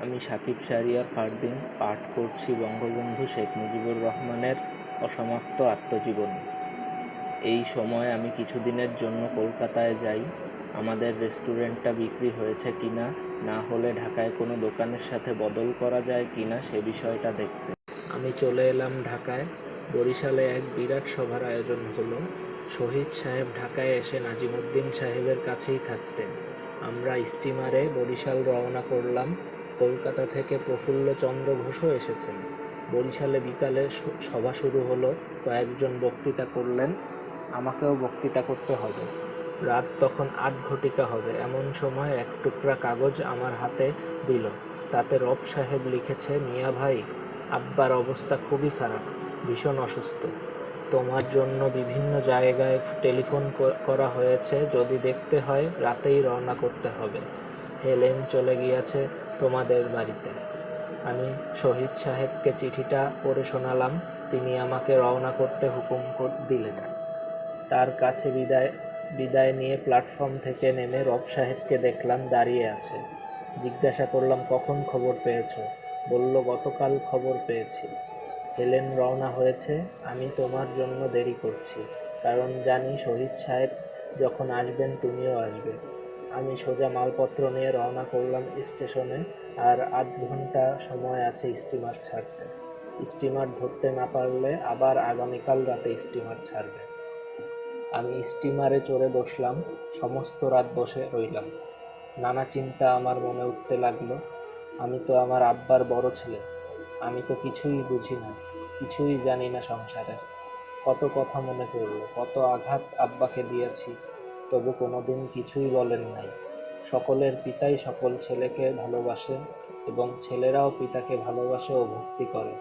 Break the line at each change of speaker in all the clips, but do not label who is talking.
আমি সাকিব শাহরিয়ার ফারদিন পাঠ করছি বঙ্গবন্ধু শেখ মুজিবুর রহমানের অসমাপ্ত আত্মজীবনী। এই সময় আমি কিছুদিনের জন্য কলকাতায় যাই। আমাদের রেস্টুরেন্টটা বিক্রি হয়েছে কিনা, না হলে ঢাকায় কোনো দোকানের সাথে বদল করা যায় কিনা সে বিষয়টা দেখতে। আমি চলে এলাম ঢাকায়। বরিশালে এক বিরাট সভার আয়োজন হলো। শহীদ সাহেব ঢাকায় এসে নাজিমুদ্দিন সাহেবের কাছেই থাকতেন। আমরা স্টিমারে বরিশাল রওনা করলাম। কলকাতা থেকে প্রফুল্ল চন্দ্র ঘোষও এসেছেন। বরিশালে বিকালে সভা শুরু হলো, কয়েকজন বক্তৃতা করলেন, আমাকেও বক্তৃতা করতে হবে। রাত তখন আট ঘটিকা হবে, এমন সময় এক টুকরা কাগজ আমার হাতে দিল। তাতে রব সাহেব লিখেছে, মিয়া ভাই, আব্বার অবস্থা খুবই খারাপ, ভীষণ অসুস্থ। তোমার জন্য বিভিন্ন জায়গায় টেলিফোন করা হয়েছে, যদি দেখতে হয়, রাতেই রওনা করতে হবে। হেলেন চলে গিয়েছে তোমাদের বাড়িতে। আমি শহীদ সাহেবকে চিঠিটা পড়ে শোনালাম, তিনি আমাকে রওনা করতে হুকুম দিলেন। তার কাছে বিদায় বিদায় নিয়ে প্ল্যাটফর্ম থেকে নেমে রব সাহেবকে দেখলাম দাঁড়িয়ে আছে। জিজ্ঞাসা করলাম, কখন খবর পেয়েছ? বলল, গতকাল খবর পেয়েছি। হেলেন রওনা হয়েছে, আমি তোমার জন্য দেরি করছি। কারণ জানি শহীদ সাহেব যখন আসবেন তুমিও আসবে। আমি সোজা মালপত্র নিয়ে রওনা করলাম স্টেশনে, আর আধ ঘণ্টা সময় আছে স্টিমার ছাড়তে। স্টিমার ধরতে না পারলে আবার আগামীকাল রাতে স্টিমার ছাড়বে। আমি স্টিমারে চড়ে বসলাম, সমস্ত রাত বসে রইলাম। নানা চিন্তা আমার মনে উঠতে লাগল, আমি তো আমার আব্বার বড় ছেলে, আমি তো কিছুই বুঝি না, কিছুই জানি না সংসারে। কত কথা মনে পড়ল, কত আঘাত আব্বাকে দিয়েছি তবু কোনোদিন কিছুই বলেন নাই। সকলের পিতাই সকল ছেলেকে ভালোবাসে এবং ছেলেরাও পিতাকে ভালোবাসে ও ভক্তি করে।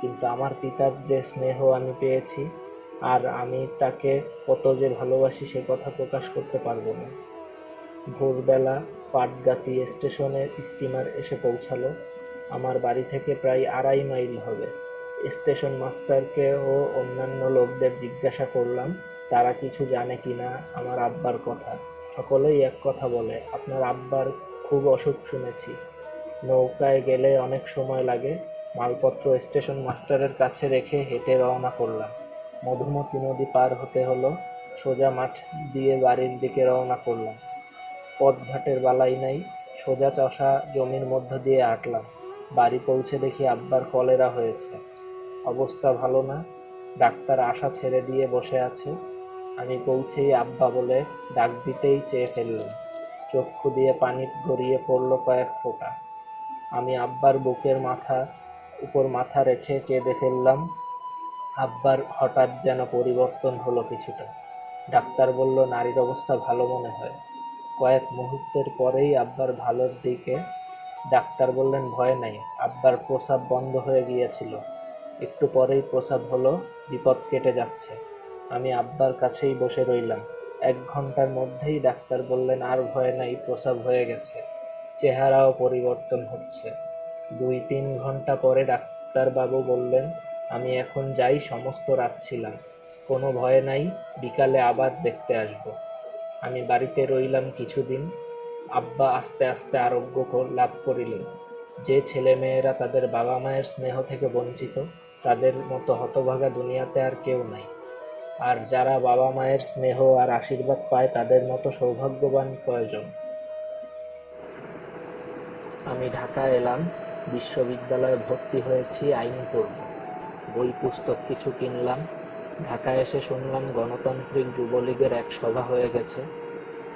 কিন্তু আমার পিতার যে স্নেহ আমি পেয়েছি আর আমি তাকে কত যে ভালোবাসি সে কথা প্রকাশ করতে পারব না। ভোরবেলা পাটগাতি স্টেশনে স্টিমার এসে পৌঁছালো। আমার বাড়ি থেকে প্রায় আড়াই মাইল হবে। স্টেশন মাস্টারকে ও অন্যান্য লোকদের জিজ্ঞাসা করলাম তারা কিছু জানে কি না আমার আব্বার কথা। সকলেই এক কথা বলে, আপনার আব্বার খুব অসুখ শুনেছি। নৌকায় গেলে অনেক সময় লাগে। মালপত্র স্টেশন মাস্টারের কাছে রেখে হেঁটে রওনা করলাম। মধুমতি নদী পার হতে হলো, সোজা মাঠ দিয়ে বাড়ির দিকে রওনা করলাম। পথঘাটের বালাই নাই, সোজা চষা জমির মধ্য দিয়ে আটলাম বাড়ি পৌঁছে দেখি আব্বার কলেরা হয়েছে। অবস্থা ভালো না। ডাক্তার আশা ছেড়ে দিয়ে বসে আছে। আমি পৌঁছেই আব্বা বলে ডাক দিতেই চেয়ে ফেললাম। চক্ষু দিয়ে পানি গড়িয়ে পড়ল কয়েক ফোঁটা। আমি আব্বার বুকের মাথা, উপর মাথা রেখে কেঁদে ফেললাম। আব্বার হঠাৎ যেন পরিবর্তন হলো কিছুটা। ডাক্তার বলল, নারীর অবস্থা ভালো মনে হয়। কয়েক মুহূর্তের পরেই আব্বার ভালোর দিকে ডাক্তার বললেন, ভয় নাই, আব্বার প্রসাব বন্ধ হয়ে গিয়েছিল। একটু পরেই প্রসাব হলো, বিপদ কেটে যাচ্ছে। আমি আব্বার কাছেই বসে রইলাম। এক ঘণ্টার মধ্যেই ডাক্তার বললেন, আর ভয় নাই, প্রসাব হয়ে গেছে। চেহারাও পরিবর্তন হচ্ছে। দুই তিন ঘণ্টা পরে ডাক্তারবাবু বললেন, আমি এখন যাই, সমস্ত রাত ছিলাম। কোনো ভয় নাই, বিকালে আবার দেখতে আসব। আমি বাড়িতে রইলাম কিছুদিন। আব্বা আস্তে আস্তে আরোগ্য লাভ করিলেন। যে ছেলেমেয়েরা তাদের বাবা মায়ের স্নেহ থেকে বঞ্চিত, তাদের মতো হতভাগা দুনিয়াতে আর কেউ নাই। আর যারা বাবা মায়ের স্নেহ আর আশীর্বাদ পায়, তাদের মতো সৌভাগ্যবান কয়জন? আমি ঢাকা এলাম, বিশ্ববিদ্যালয়ে ভর্তি হয়েছি, আইন পড়ব। বই, পুস্তক কিছু কিনলাম। ঢাকায় এসে শুনলাম গণতান্ত্রিক যুবলীগের এক সভা হয়ে গেছে।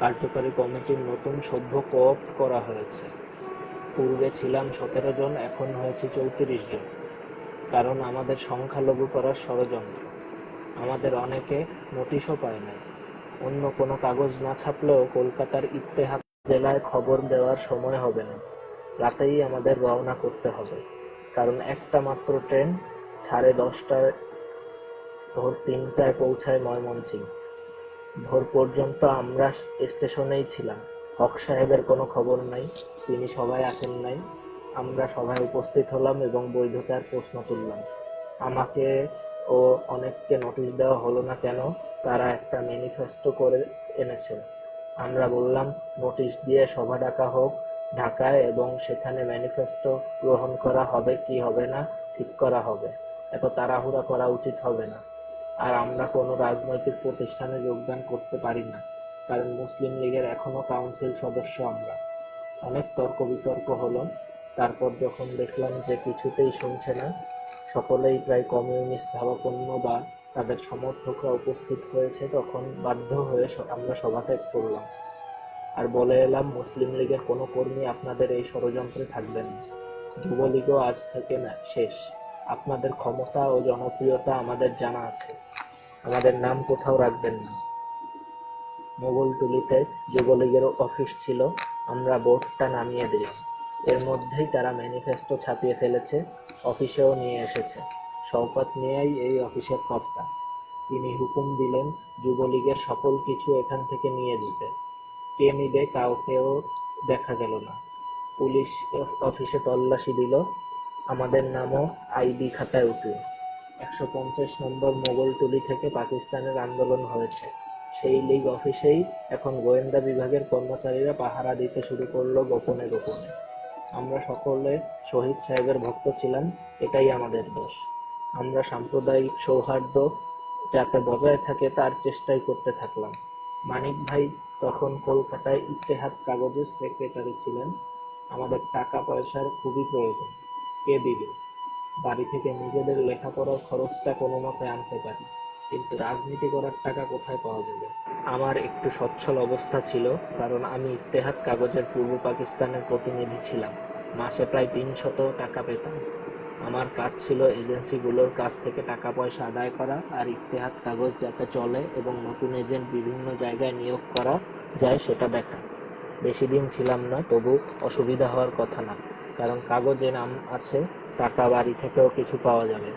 কার্যকারী কমিটির নতুন সভ্য কোঅপ করা হয়েছে। পূর্বে ছিলাম সতেরো জন, এখন হয়েছে চৌত্রিশ জন। কারণ আমাদের সংখ্যালঘু করার ষড়যন্ত্র। আমাদের অনেকে নোটিশও পায় নাই। অন্য কোনো কাগজ না ছাপলেও কলকাতার ইত্তেহাদ জেলায় খবর দেওয়ার সময় হবে না। রাতেই আমাদের রওনা করতে হবে। কারণ একটা মাত্র ট্রেন সাড়ে দশটায় ভোর তিনটায় পৌঁছায় ময়মনসিংহ ভোর পর্যন্ত আমরা স্টেশনেই ছিলাম। হক সাহেবের কোনো খবর নাই, তিনি সবাই আসেন নাই। আমরা সবাই উপস্থিত হলাম এবং বৈধতার প্রশ্ন তুললাম। আমাকে ও অনেককে নোটিশ দেওয়া হলো না কেন, তারা একটা ম্যানিফেস্টো করে এনেছে। আমরা বললাম নোটিশ দিয়ে সভা ডাকা হোক, ঢাকায় এবং সেখানে ম্যানিফেস্টো গ্রহণ করা হবে কি হবে না, ঠিক করা হবে। এত তাড়াহুড়া করা উচিত হবে না। আর আমরা কোনো রাজনৈতিক প্রতিষ্ঠানে যোগদান করতে পারি না, কারণ মুসলিম লীগের এখনও কাউন্সিল সদস্য আমরা। অনেক তর্ক বিতর্ক হলো, তারপর যখন দেখলাম যে কিছুতেই শুনছে না সকলেই প্রায় কমিউনিস্ট ভাবাপন্ন বা তাদের সমর্থকরা উপস্থিত হয়েছে তখন বাধ্য হয়ে আমরা সভাত্যাগ করলাম। আর বলে এলাম, মুসলিম লীগের কোনো কর্মী আপনাদের এই ষড়যন্ত্রে থাকবেন যুবলীগও আজ থেকে না, শেষ। আপনাদের ক্ষমতা ও জনপ্রিয়তা আমাদের জানা আছে। আমাদের নাম কোথাও রাখবেন না। মোগলটুলিতে যুবলীগের অফিস ছিল, আমরা বোর্ডটা নামিয়ে দিলাম। এর মধ্যেই তারা ম্যানিফেস্টো ছাপিয়ে ফেলেছে, অফিসেও নিয়ে এসেছে। শওকত মিয়াই এই অফিসের কর্তা। তিনি হুকুম দিলেন, যুবলীগের সকল কিছু এখান থেকে নিয়ে দিতে কে নিবে কাউকেও দেখা গেল না। পুলিশ অফিসে তল্লাশি দিল। আমাদের নামও আইবি খাতায় উঠল। একশো পঞ্চাশ নম্বর মোগলটুলি থেকে পাকিস্তানের আন্দোলন হয়েছে। সেই লীগ অফিসেই এখন গোয়েন্দা বিভাগের কর্মচারীরা পাহারা দিতে শুরু করল গোপনে গোপনে। আমরা সকলে শহীদ সাহেবের ভক্ত ছিলাম, এটাই আমাদের দোষ। আমরা সাম্প্রদায়িক সৌহার্দ্য যাতে বজায় থাকে, তার চেষ্টাই করতে থাকলাম। মানিক ভাই তখন কলকাতায় ইত্তেহাদ কাগজের সেক্রেটারি ছিলেন। আমাদের টাকা পয়সার খুবই প্রয়োজন। কে দিবে? বাড়ি থেকে নিজেদের লেখাপড়ার খরচটা কোনো মতে আনতে পারি। কিন্তু রাজনীতি করার টাকা কোথায় পাওয়া যাবে? আমার একটু সচ্ছল অবস্থা ছিল, কারণ আমি ইত্তেহাদ কাগজের পূর্ব পাকিস্তানের প্রতিনিধি ছিলাম। মাসে প্রায় তিনশত টাকা পেতাম। আমার কাজ ছিল এজেন্সিগুলোর কাছ থেকে টাকা পয়সা আদায় করা আর ইত্তেহাদ কাগজ যাতে চলে এবং নতুন এজেন্ট বিভিন্ন জায়গায় নিয়োগ করা যায় সেটা দেখা। বেশি দিন ছিলাম না, তবু অসুবিধা হওয়ার কথা না, কারণ কাগজে নাম আছে, টাকা বাড়ি থেকেও কিছু পাওয়া যাবে।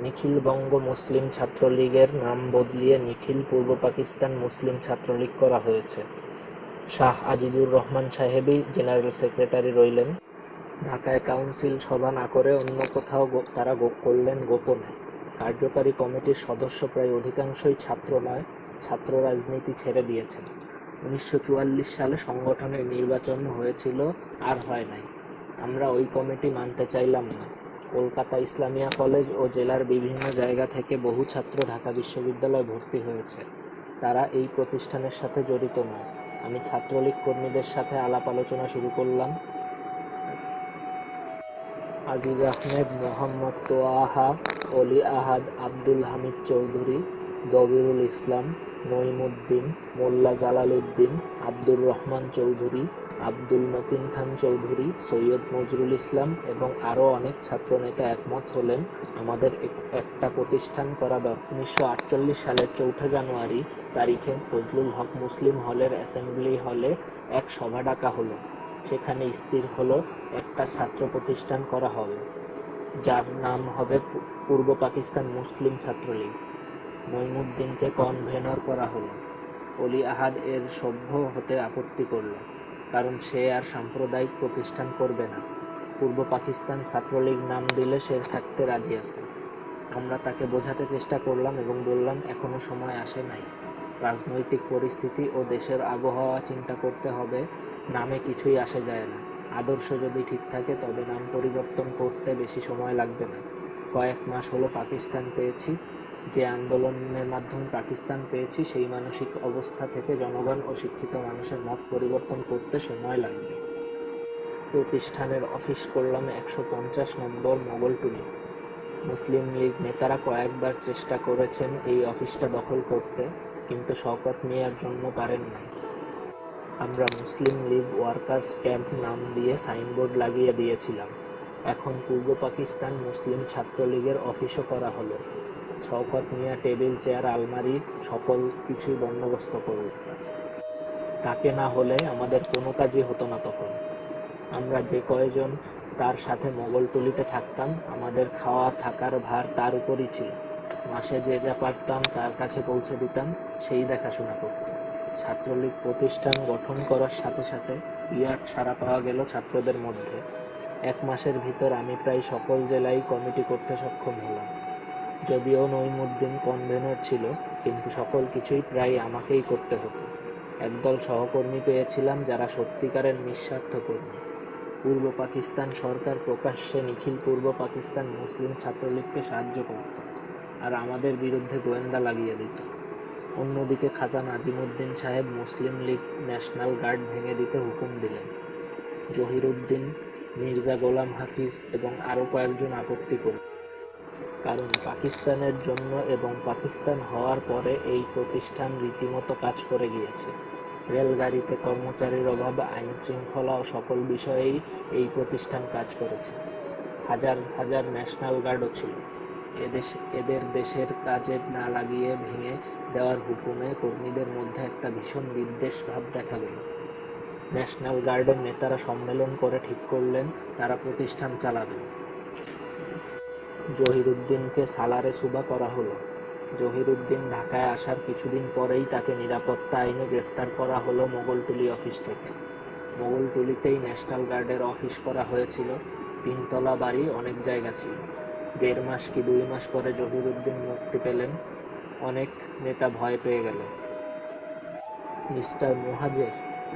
নিখিল বঙ্গ মুসলিম ছাত্রলীগের নাম বদলিয়ে নিখিল পূর্ব পাকিস্তান মুসলিম ছাত্রলীগ করা হয়েছে। শাহ আজিজুর রহমান সাহেবই জেনারেল সেক্রেটারি রইলেন। ঢাকায় কাউন্সিল সভা না করে অন্য কোথাও তারা করলেন গোপনে। কার্যকারী কমিটির সদস্য প্রায় অধিকাংশই ছাত্র নয়, ছাত্র রাজনীতি ছেড়ে দিয়েছেন। উনিশশো চুয়াল্লিশ সালে সংগঠনের নির্বাচন হয়েছিল আর হয় নাই। আমরা ওই কমিটি মানতে চাইলাম না। কলকাতা ইসলামিয়া কলেজ ও জেলার বিভিন্ন জায়গা থেকে বহু ছাত্র ঢাকা বিশ্ববিদ্যালয়ে ভর্তি হয়েছে। তারা এই প্রতিষ্ঠানের সাথে জড়িত নয়। আমি ছাত্রলীগ কর্মীদের সাথে আলাপ আলোচনা শুরু করলাম। আজিজ আহমেদ, মোহাম্মদ তোয়াহা, অলি আহাদ, আব্দুল হামিদ চৌধুরী, দবিরুল ইসলাম নইমুদ্দিন মোল্লা জালালউদ্দিন, আব্দুর রহমান চৌধুরী আব্দুল মতিন খান চৌধুরী, সৈয়দ নজরুল ইসলাম এবং আরও অনেক ছাত্রনেতা একমত হলেন আমাদের এক- একটা প্রতিষ্ঠান করা দরকার উনিশশো আটচল্লিশ সালের চৌঠা জানুয়ারি তারিখে ফজলুল হক মুসলিম হলের অ্যাসেম্বলি হলে এক সভা ডাকা হলো। সেখানে স্থির হলো, একটা ছাত্র প্রতিষ্ঠান করা হবে, যার নাম হবে পূর্ব পাকিস্তান মুসলিম ছাত্রলীগ। মঈনুদ্দিনকে কনভেনর করা হলো। অলি আহাদ এর সভ্য হতে আপত্তি করল। কারণ সে আর সাম্প্রদায়িক প্রতিষ্ঠান করবে না। পূর্ব পাকিস্তান ছাত্রলীগ নাম দিলে সে থাকতে রাজি আছে। আমরা তাকে বোঝাতে চেষ্টা করলাম এবং বললাম, এখনও সময় আসে নাই। রাজনৈতিক পরিস্থিতি ও দেশের আবহাওয়া চিন্তা করতে হবে। নামে কিছুই আসে যায় না। আদর্শ যদি ঠিক থাকে, তবে নাম পরিবর্তন করতে বেশি সময় লাগবে না। কয়েক মাস হলো পাকিস্তান পেয়েছি। যে আন্দোলনের মাধ্যমে পাকিস্তান পেয়েছি, সেই মানসিক অবস্থা থেকে জনগণ ও শিক্ষিত মানুষের মত পরিবর্তন করতে সময় লাগবে। প্রতিষ্ঠানের অফিস করলাম একশো পঞ্চাশ নম্বর মোগলটুলি মুসলিম লীগ নেতারা কয়েকবার চেষ্টা করেছেন এই অফিসটা দখল করতে, কিন্তু শওকত মিয়ার জন্য পারেন নাই। আমরা মুসলিম লীগ ওয়ার্কার্স ক্যাম্প নাম দিয়ে সাইনবোর্ড লাগিয়ে দিয়েছিলাম। এখন পূর্ব পাকিস্তান মুসলিম ছাত্রলীগের অফিসও করা হলো। শওকত মিয়া টেবিল, চেয়ার, আলমারি সকল কিছুই বন্দোবস্ত করল তাকে না হলে আমাদের কোনো কাজই হতো না তখন। আমরা যে কয়জন তার সাথে মোগলটুলিতে থাকতাম, আমাদের খাওয়া থাকার ভার তার উপরই ছিল। মাসে যে যা পারতাম তার কাছে পৌঁছে দিতাম, সেই দেখাশোনা করত ছাত্রলীগ প্রতিষ্ঠান গঠন করার সাথে সাথে বিরাট সাড়া পাওয়া গেল ছাত্রদের মধ্যে। এক মাসের ভিতর আমি প্রায় সকল জেলায় কমিটি করতে সক্ষম হলাম। যদিও নইমুদ্দিন কনভেনর ছিল, কিন্তু সকল কিছুই প্রায় আমাকেই করতে হতো। একদল সহকর্মী পেয়েছিলাম যারা সত্যিকারের নিঃস্বার্থ কর্মী। পূর্ব পাকিস্তান সরকার প্রকাশ্যে নিখিল পূর্ব পাকিস্তান মুসলিম ছাত্রলীগকে সাহায্য করত আর আমাদের বিরুদ্ধে গোয়েন্দা লাগিয়ে দিত। অন্যদিকে খাজা নাজিমুদ্দিন সাহেব মুসলিম লীগ ন্যাশনাল গার্ড ভেঙে দিতে হুকুম দিলেন। জহিরুদ্দিন, মির্জা গোলাম হাফিজ এবং আরও কয়েকজন আপত্তি করলেন। কারণ পাকিস্তানের জন্য এবং পাকিস্তান হওয়ার পরে এই প্রতিষ্ঠান রীতিমতো কাজ করে গিয়েছে। রেলগাড়িতে কর্মচারীর অভাব আইন শৃঙ্খলা ও সকল বিষয়েই এই প্রতিষ্ঠান কাজ করেছে। হাজার হাজার ন্যাশনাল গার্ডও ছিল। এদেশ, এদের দেশের কাজে না লাগিয়ে ভেঙে দেওয়ার হুকুমে কর্মীদের মধ্যে একটা ভীষণ বিদ্বেষ ভাব দেখা গেল ন্যাশনাল গার্ডের নেতারা সম্মেলন করে ঠিক করলেন, তারা প্রতিষ্ঠান চালাবেন। জহিরুদ্দিনকে সালারে সুবা করা হলো। জহিরুদ্দিন ঢাকায় আসার কিছুদিন পরেই তাকে নিরাপত্তা আইনে গ্রেফতার করা হলো মোগলটুলি অফিস থেকে। মোগলটুলিতেই ন্যাশনাল গার্ডের অফিস করা হয়েছিল। তিনতলা বাড়ি অনেক জায়গা ছিল। দেড় মাস কি দুই মাস পরে জহিরুদ্দিন মুক্তি পেলেন। অনেক নেতা ভয় পেয়ে গেল। মিস্টার মুহাজের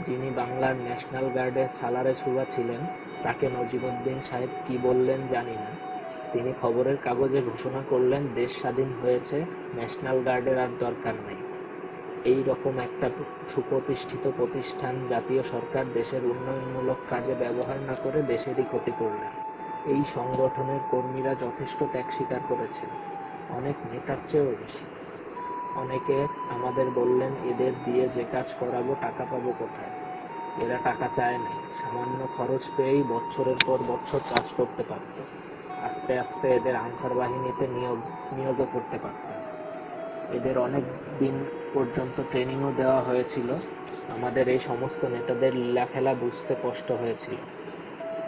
যিনি বাংলার ন্যাশনাল গার্ডের সালারে সুবা ছিলেন, তাকে নজিবুদ্দিন সাহেব কি বললেন জানি না। তিনি খবরের কাগজে ঘোষণা করলেন, দেশ স্বাধীন হয়েছে, ন্যাশনাল গার্ডের আর দরকার নেই। এই রকম একটা সুপ্রতিষ্ঠিত প্রতিষ্ঠান জাতীয় সরকার দেশের উন্নয়নমূলক কাজে ব্যবহার না করে দেশেরই ক্ষতি করলেন। এই সংগঠনের কর্মীরা যথেষ্ট ত্যাগ স্বীকার করেছেন। অনেক নেতার চেয়েও বেশি। অনেকে আমাদের বললেন, এদের দিয়ে যে কাজ করাবো, টাকা পাবো কোথায়? এরা টাকা চায় নাই। সামান্য খরচ পেয়েই বছরের পর বছর কাজ করতে পারত। আস্তে আস্তে এদের আনসার বাহিনীতে নিয়োগ, নিয়োগও করতে পারতেন এদের অনেক দিন পর্যন্ত ট্রেনিংও দেওয়া হয়েছিল। আমাদের এই সমস্ত নেতাদের লীলাখেলা বুঝতে কষ্ট হয়েছিল।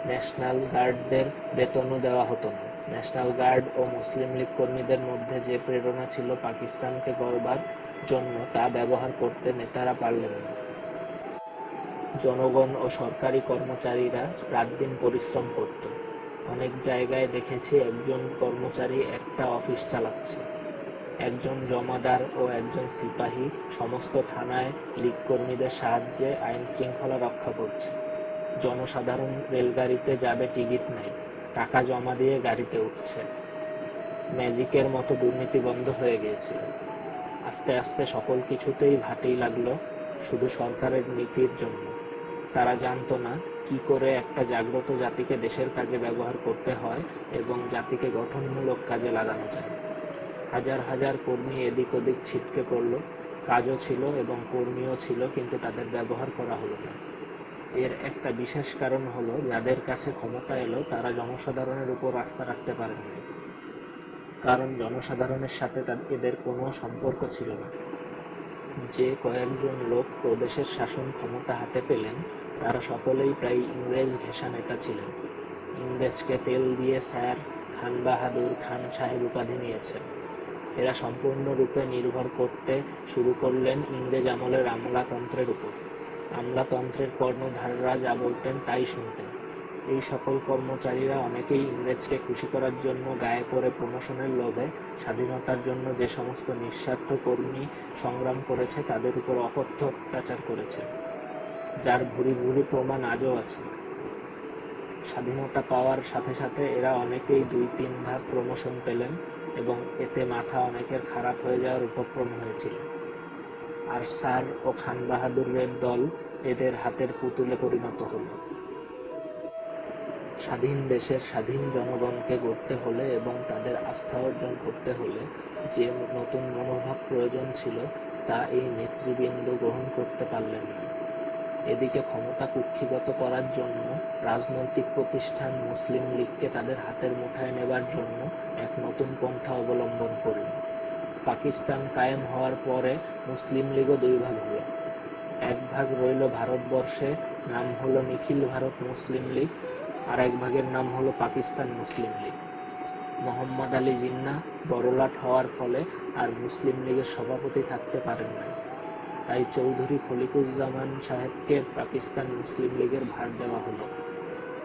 ন্যাশনাল গার্ডদের বেতনও দেওয়া হতো না। ন্যাশনাল গার্ড ও মুসলিম লীগ কর্মীদের মধ্যে যে প্রেরণা ছিল পাকিস্তানকে গড়বার জন্য, তা ব্যবহার করতে নেতারা পারলেন না। জনগণ ও সরকারি কর্মচারীরা রাত দিন পরিশ্রম করত। অনেক জায়গায় দেখেছি একজন কর্মচারী একটা অফিস চালাচ্ছে। একজন জমাদার ও একজন সিপাহী সমস্ত থানায় লীগ কর্মীদের সাহায্যে আইন শৃঙ্খলা রক্ষা করছে। জনসাধারণ রেলগাড়িতে যাবে, টিকিট নেই টাকা জমা দিয়ে গাড়িতে উঠছে। ম্যাজিকের মতো দুর্নীতি বন্ধ হয়ে গিয়েছিল। আস্তে আস্তে সকল কিছুতেই ভাটেই লাগল শুধু সরকারের নীতির জন্য। তারা জানতো না কি করে একটা জাগ্রত জাতিকে দেশের কাজে ব্যবহার করতে হয় এবং জাতিকে গঠনমূলক কাজে লাগানো যায়। হাজার হাজার কর্মী এদিক ওদিক ছিটকে পড়ল। কাজও ছিল এবং কর্মীও ছিল, কিন্তু তাদের ব্যবহার করা হলো না। এর একটা বিশেষ কারণ হলো, যাদের কাছে ক্ষমতা এলো, তারা জনসাধারণের উপর আস্থা রাখতে পারেননি। কারণ জনসাধারণের সাথে এদের কোনো সম্পর্ক ছিল না। যে কয়েকজন লোক প্রদেশের শাসন ক্ষমতা হাতে পেলেন তারা সকলেই প্রায় ইংরেজ ঘেঁষা নেতা ছিলেন। ইংরেজকে তেল দিয়ে স্যার খান বাহাদুর খান সাহেব উপাধি নিয়েছেন। এরা সম্পূর্ণরূপে নির্ভর করতে শুরু করলেন ইংরেজ আমলের আমলাতন্ত্রের উপর। আমলাতন্ত্রের কর্ণধাররা যা বলতেন তাই শুনতেন। এই সকল কর্মচারীরা অনেকেই ইংরেজকে খুশি করার জন্য গায়ে পড়ে প্রমোশনের লোভে, স্বাধীনতার জন্য যে সমস্ত নিঃস্বার্থ কর্মী সংগ্রাম করেছে তাদের উপর অকথ্য অত্যাচার করেছে। যার ভুরি ভুরি প্রমাণ আজও আছে। স্বাধীনতা পাওয়ার সাথে সাথে এরা অনেকেই দুই তিন ধাপ প্রমোশন পেলেন এবং এতে মাথা অনেকের খারাপ হয়ে যাওয়ার উপক্রম হয়েছিল। আর স্যার ও খান বাহাদুরের দল এদের হাতের পুতুলে পরিণত হল। স্বাধীন দেশের স্বাধীন জনগণকে গড়তে হলে এবং তাদের আস্থা অর্জন করতে হলে যে নতুন মনোভাব প্রয়োজন ছিল, তা এই নেতৃবৃন্দ গ্রহণ করতে পারলেন না। এদিকে ক্ষমতা কুক্ষিগত করার জন্য রাজনৈতিক প্রতিষ্ঠান মুসলিম লীগকে তাদের হাতের মুঠায় নেবার জন্য এক নতুন পন্থা অবলম্বন করল। পাকিস্তান কায়েম হওয়ার পরে মুসলিম লীগও দুই ভাগ হলো। এক ভাগ রইল ভারতবর্ষে, নাম হলো নিখিল ভারত মুসলিম লীগ, আর এক ভাগের নাম হলো পাকিস্তান মুসলিম লীগ। মোহাম্মদ আলী জিন্না বড়লাট হওয়ার ফলে আর মুসলিম লীগের সভাপতি থাকতে পারেন না তাই চৌধুরী খলিকুজ্জামান সাহেবকে পাকিস্তান মুসলিম লীগের ভার দেওয়া হলো।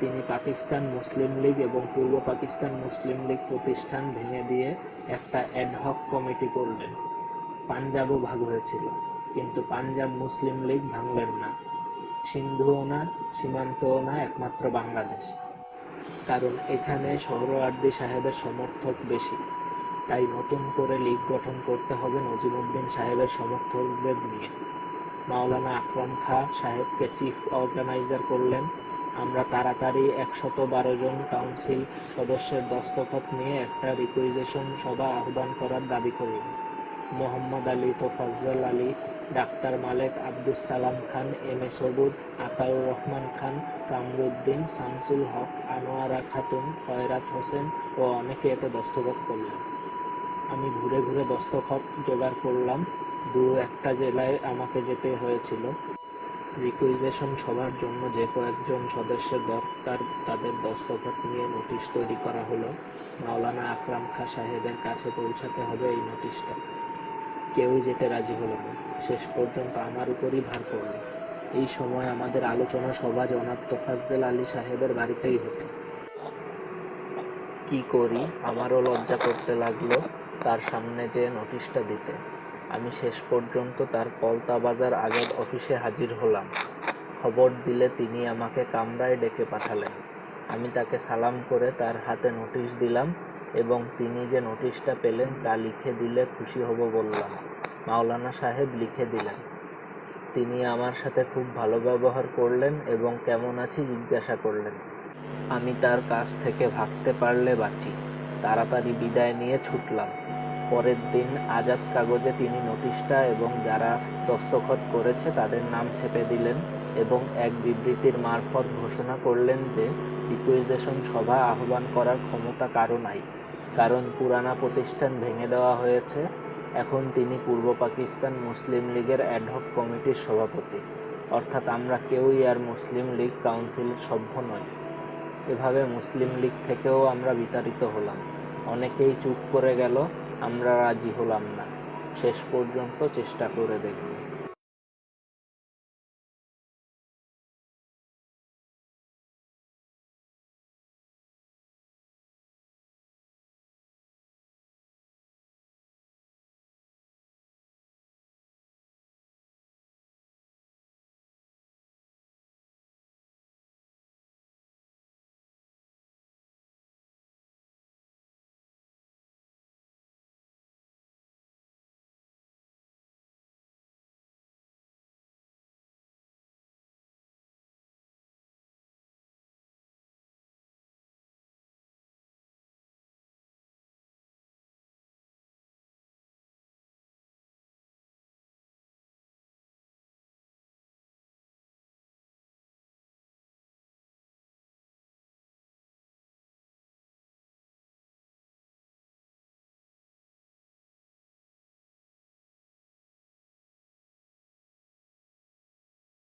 তিনি পাকিস্তান মুসলিম লীগ এবং পূর্ব পাকিস্তান মুসলিম লীগ প্রতিষ্ঠান ভেঙে দিয়ে একটা অ্যাডহক কমিটি করলেন। পাঞ্জাবও ভাগ হয়েছিল, কিন্তু পাঞ্জাব মুসলিম লীগ ভাঙলেন না। সিন্ধুও না, সীমান্তও না, একমাত্র বাংলাদেশ। কারণ এখানে সোহরাওয়ার্দী সাহেবের সমর্থক বেশি। তাই নতুন করে লীগ গঠন করতে হবে নজিমুদ্দিন সাহেবের সমর্থকদের নিয়ে। মাওলানা আকরাম খা সাহেবকে চিফ অর্গানাইজার করলেন। আমরা তাড়াতাড়ি একশত বারো জন কাউন্সিল সদস্যের দস্তখত নিয়ে একটা রিকুইজেশন সভা আহ্বান করার দাবি করলাম Mohammad Ali Tofazzal Ali, doctor Malek Abdus Salam Khan, M A Sabur, Ataur Rahman Khan, Kamruddin, Shamsul Haque, Anowara Khatun, Khairat Hossain ও অনেকে এতে দস্তখত করলেন। আমি ঘুরে ঘুরে দস্তখত জোগাড় করলাম। দু একটা জেলায় আমাকে যেতে হয়েছিল। রিকুইজেশন সভার জন্য যে কয়েকজন সদস্যের দরকার, তাদের দস্তখত নিয়ে নোটিশ তৈরি করা হলো। মাওলানা আকরাম খা সাহেবের কাছে পৌঁছাতে হবে এই নোটিশটা। কেউই যেতে রাজি হলো না। শেষ পর্যন্ত আমার উপরই ভার পড়ল। এই সময় আমাদের আলোচনা সভা জনাব তোফাজ্জল আলী সাহেবের বাড়িতেই হতো। কি করি? আমারও লজ্জা করতে লাগল। তার সামনে যে নোটিশটা দিতে, আমি শেষ পর্যন্ত তার কলতা বাজার আজাদ অফিসে হাজির হলাম। খবর দিলে তিনি আমাকে কামরায় ডেকে পাঠালেন। আমি তাকে সালাম করে তার হাতে নোটিশ দিলাম এবং তিনি যে নোটিশটা পেলেন তা লিখে দিলে খুশি হব বললাম। মাওলানা সাহেব লিখে দিলেন। তিনি আমার সাথে খুব ভালো ব্যবহার করলেন এবং কেমন আছি জিজ্ঞাসা করলেন। আমি তার কাছ থেকে ভাগতে পারলে বাঁচি। তাড়াতাড়ি বিদায় নিয়ে ছুটলাম। পরের দিন আজাদ কাগজে তিনি নোটিশটা এবং যারা দস্তখত করেছে তাদের নাম ছেপে দিলেন এবং এক বিবৃতির মারফত ঘোষণা করলেন যে রিকুইজেশন সভা আহ্বান করার ক্ষমতা কারও নাই, কারণ পুরানা প্রতিষ্ঠান ভেঙে দেওয়া হয়েছে। এখন তিনি পূর্ব পাকিস্তান মুসলিম লীগের অ্যাডহক কমিটির সভাপতি। অর্থাৎ আমরা কেউই আর মুসলিম লীগ কাউন্সিলের সভ্য নয় এভাবে মুসলিম লীগ থেকেও আমরা বিতাড়িত হলাম। অনেকেই চুপ করে গেল আমরা রাজি হলাম না। শেষ পর্যন্ত চেষ্টা করে দেখব।